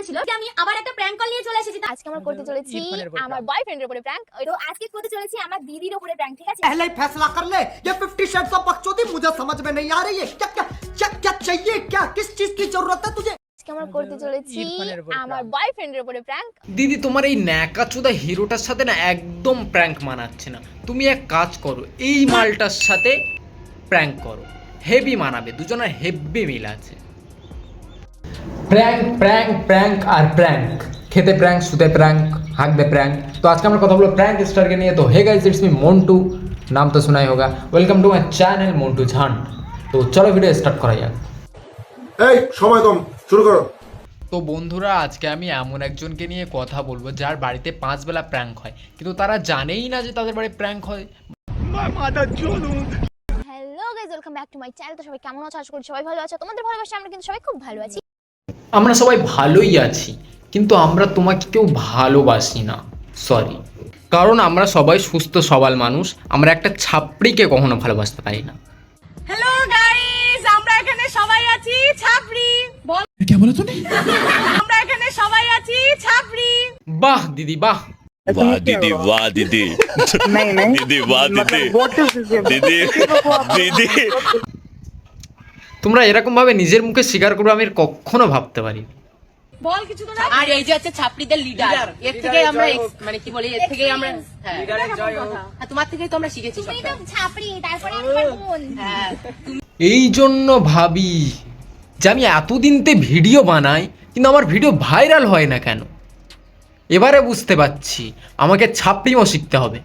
করেছিল যে আমি আবার একটা প্র্যাঙ্ক কল নিয়ে চলে এসেছি আজকে আমরা করতে চলেছি ইরফানের উপরে আমার বয়ফ্রেন্ডের উপরে প্র্যাঙ্ক তো আজকে করতে চলেছি আমার দিদির উপরে প্র্যাঙ্ক ঠিক আছে पहले ही फैसला कर ले ये फिफ्टी शेड्स ऑफ बकचोदी मुझे समझ में नहीं आ रही है क्या क्या क्या क्या चाहिए क्या किस चीज की जरूरत है तुझे আজকে আমরা করতে চলেছি ইরফানের উপরে আমার prank। বয়ফ্রেন্ডের উপরে প্র্যাঙ্ক দিদি তোমার এই ন্যাকাচুদা হিরোটার সাথে না একদম প্র্যাঙ্ক মানাচ্ছে না তুমি এক কাজ করো এই মালটার সাথে প্র্যাঙ্ক করো হেভি মানাবে দুজনের হেভি মিল আছে প্র্যাঙ্ক প্র্যাঙ্ক প্র্যাঙ্ক আর প্র্যাঙ্ক। খেতে প্র্যাঙ্ক শুতে প্র্যাঙ্ক হাঁকবে প্র্যাঙ্ক। তো আজকে আমরা কথা বলব প্র্যাঙ্ক স্টারকে নিয়ে। তো hey guys it's me Montu. নাম তো শোনাই হোগা। Welcome to my channel Montu Jhan. তো চলো ভিডিও স্টার্ট করা যাক। এই সময় কম শুরু করো। তো বন্ধুরা আজকে আমি এমন একজনকে নিয়ে কথা বলব যার বাড়িতে পাঁচ বেলা প্র্যাঙ্ক হয়। কিন্তু তারা জানেই না যে তাদের বাড়ি প্র্যাঙ্ক হয়। Hello guys welcome back to my channel তো সবাই কেমন আছো? আশা করি সবাই ভালো আছো। তোমাদের ভালোবাসা আমরা কিন্তু সবাই খুব ভালো আছি। আমরা সবাই ভালোই আছি কিন্তু আমরা তোমাকে কেউ ভালোবাসি না সরি কারণ আমরা সবাই সুস্থ সবল মানুষ আমরা একটা ছাপড়িকে কখনো ভালোবাসতে পারি না হ্যালো গাইস আমরা এখানে সবাই আছি ছাপড়ি বল আমরা এখানে সবাই আছি ছাপড়ি বাহ দিদি বাহ वाह दीदी वाह दीदी दीदी वाह दीदी दीदी दीदी তোমরা এরকম ভাবে নিজের মুখে স্বীকার করবে আমি কখনো ভাবতে পারি বল কিছু তো না। আর এই যে হচ্ছে ছাপড়িদের লিডার এর থেকে আমরা মানে কি বলি এর থেকে আমরা হ্যাঁ। হ্যাঁ, তোমার থেকেই তো আমরা শিখেছি তুমি তো ছাপড়ি তারপরে আমার বোন। হ্যাঁ। এই জন্য ভাবি যে আমি এতদিনতে ভিডিও বানাই কিন্তু আমার ভিডিও ভাইরাল হয় না কেন? এবারে বুঝতে পারছি আমাকে ছাপড়িও শিখতে হবে।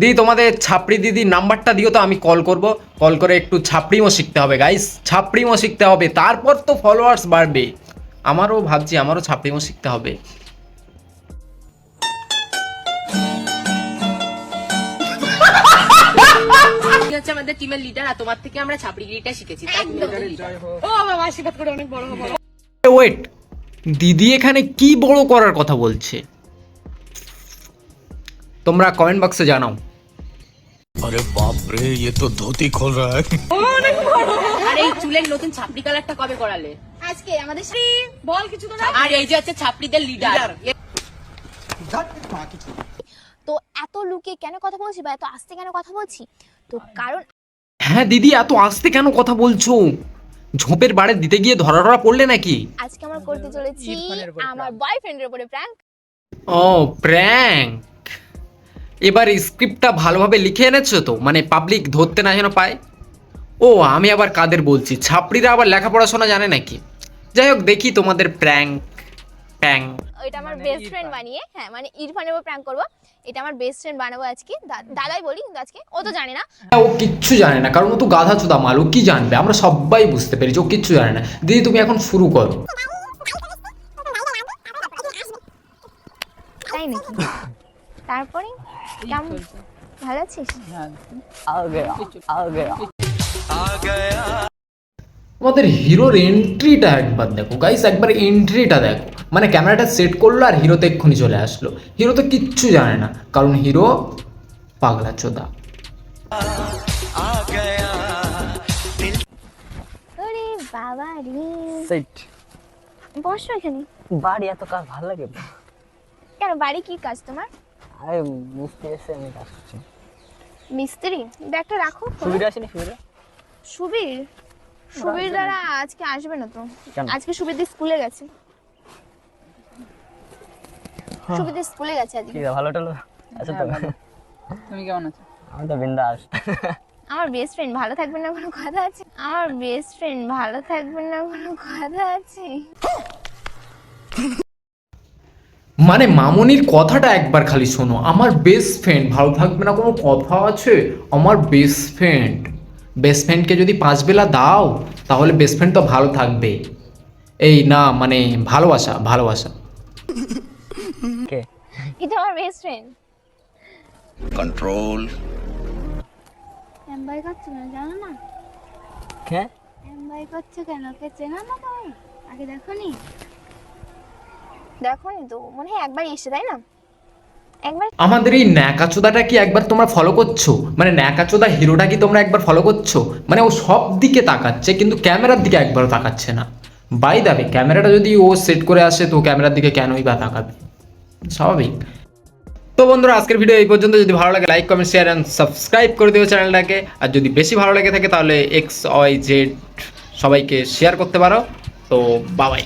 দিদি তোমাদের ছাপড়ি দিদির নাম্বারটা দিও তো আমি কল করব। কল করে একটু ছাপড়িও শিখতে হবে গাইস ছাপড়িও শিখতে হবে তারপর তো ফলোয়ার্স বাড়বে। আমারও ভাবছি আমারও ছাপড়িও শিখতে হবে। হচ্ছে আমাদের টিমের লিডার আর তোমার থেকে আমরা ছাপড়িগিরিটা শিখেছি তাই তুমি আমাদের leader। ও বাবা আশীর্বাদ করে অনেক বড় হব। ওয়েট দিদি এখানে কি বড় করার কথা বলছে? তোমরা কমেন্ট বক্সে জানাও। আরে বাপরে এ তো ধুতি খোল রা। আরে এই চুলের নতুন ছাপড়ি কালারটা কবে করালে আজকে আমাদের শ্রী বল কিছু তো না। আর এই যে আছে ছাপড়িদের লিডার তো এত লুকে কেন কথা বলছি বা এত আস্তে কেন কথা বলছি? তো কারণ হ্যাঁ দিদি এত আস্তে কেন কথা বলছো? ঝোপের বাড়ে দিতে গিয়ে ধরা ধরা পড়লে নাকি? আজকে আমার করতে চলেছি আমার বয়ফ্রেন্ডের উপরে প্র্যাঙ্ক ও প্র্যাঙ্ক এবার স্ক্রিপ্টটা ভালোভাবে লিখে এনেছো তো? মানে পাবলিক ধরতে না যেন পায়? ও আমি আবার কাদের বলছি? ছাপড়িরা আবার লেখাপড়া শোনা জানে নাকি? যাই হোক দেখি তোমাদের প্র্যাঙ্ক প্যাং এটা আমার বেস্ট ফ্রেন্ড বানিয়ে হ্যাঁ মানে ইরফানের উপর প্র্যাঙ্ক করব। এটা আমার বেস্ট ফ্রেন্ড বানাবো আজকে। দাদাই বলি আজকে ও তো জানে না। ও কিচ্ছু জানে না কারণ ও তো গাধা চুদা মাল ও কি জানবে? আমরা সবাই বুঝতে পেরেছি ও কিচ্ছু জানে না। দিদি তুমি এখন শুরু করো। তাই নাকি? তারপরে কেমন? ভালো আছিস? আমাদের হিরোর এন্ট্রিটা একবার দেখো। গাইস একবার এন্ট্রিটা দেখো। মানে ক্যামেরাটা সেট করল আর হিরোতে এক্ষুনি চলে আসলো। হিরো তো কিচ্ছু জানে না কারণ হিরো পাগলা চোদা। ওরে বাবা রে। সেট বসো এখানে। বাড়ি এত কাজ ভালো লাগে? কেন বাড়ি কি কাজ তোমার? আরে মিস্ত্রি এসে আমি কাজ করছি। মিস্ত্রি? ব্যাগটা রাখো। সুবিধা আসেনি সুবিধা সুবীর? সুবীর দ্বারা আজকে আসবে না তো। আজকে সুবীর দি স্কুলে গেছে। সুবীর দি স্কুলে গেছে আজকে। ঠিক আছে ভালো টালো? আচ্ছা তো? তুমি কেমন আছো? আমি তো বিন্দাস। আমার বেস্ট ফ্রেন্ড ভালো থাকবে না কোনো কথা আছে? আমার বেস্ট ফ্রেন্ড ভালো থাকবে না কোনো কথা আছে? মানে মামনির কথাটা একবার খালি শোনো। আমার বেস্ট ফ্রেন্ড ভালো থাকবে না কোনো কথা আছে? আমার বেস্ট ফ্রেন্ড বেস্ট ফ্রেন্ডকে যদি পাঁচ বেলা দাও তাহলে বেস্ট ফ্রেন্ড তো ভালো থাকবে। এই না মানে ভালোবাসা ভালোবাসা। আমার কন্ট্রোল কেন? কে? না তুমি আগে দেখো দেখো তো, মনে হয় একবার এসে, তাই না? একবার আমাদের এই ন্যাকাচোদাটা কি একবার তোমরা ফলো করছ? মানে ন্যাকাচোদা হিরোটা কি তোমরা একবার ফলো করছ? মানে ও সব দিকে তাকাচ্ছে, কিন্তু ক্যামেরার দিকে একবারও তাকাচ্ছে না। বাই দাবে ক্যামেরাটা যদি ও সেট করে আসে, তো ক্যামেরার দিকে কেনই বা তাকাবে? স্বাভাবিক। তো বন্ধুরা, আজকের ভিডিও এই পর্যন্ত। যদি ভালো লাগে like comment share and subscribe করে দিও চ্যানেলটাকে। আর যদি বেশি ভালো লেগে থাকে, তাহলে এক্স ওয়াই জেড সবাইকে শেয়ার করতে পারো। তো বাবাই